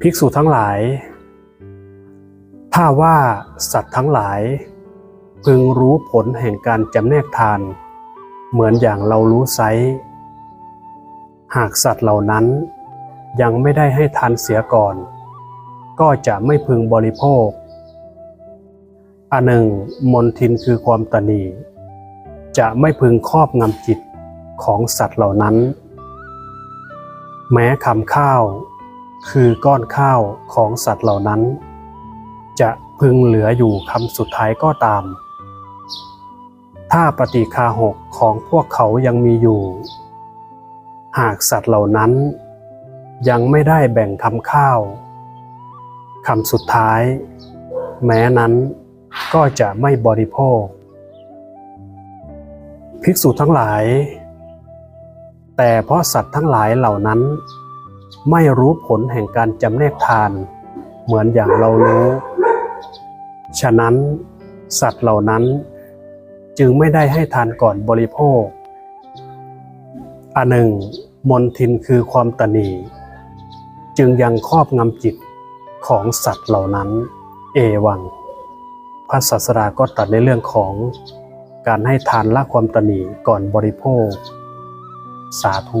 ภิกษุทั้งหลาย ถ้าว่าสัตว์ทั้งหลาย พึงรู้ผลแห่งการจำแนกทาน เหมือนอย่างเรารู้ไซหากสัตว์เหล่านั้นยังไม่ได้ให้ทานเสียก่อน ก็จะไม่พึงบริโภค อันหนึ่งมนทินคือความตนีจะไม่พึงครอบงำจิตของสัตว์เหล่านั้น แม้คำข้าว คือก้อนข้าวของสัตว์เหล่านั้น จะพึงเหลืออยู่คำสุดท้ายก็ตาม ถ้าปฏิคาหกของพวกเขายังมีอยู่ หากสัตว์เหล่านั้น ยังไม่ได้แบ่งคำข้าวคำสุดท้าย แม้นั้นก็จะไม่บริโภค ภิกษุทั้งหลาย แต่เพราะสัตว์ทั้งหลายเหล่านั้น ไม่รู้ผลแห่งการจำแนกทาน เหมือนอย่างเรารู้ ฉะนั้นสัตว์เหล่านั้นจึงไม่ได้ให้ทานก่อนบริโภค อันหนึ่ง มนทินคือความตนีจึงยังครอบงำจิตของสัตว์เหล่านั้น เอวัง พระศาสดาก็ตรัดในเรื่องของการให้ทานละความตนีก่อนบริโภค สาธุ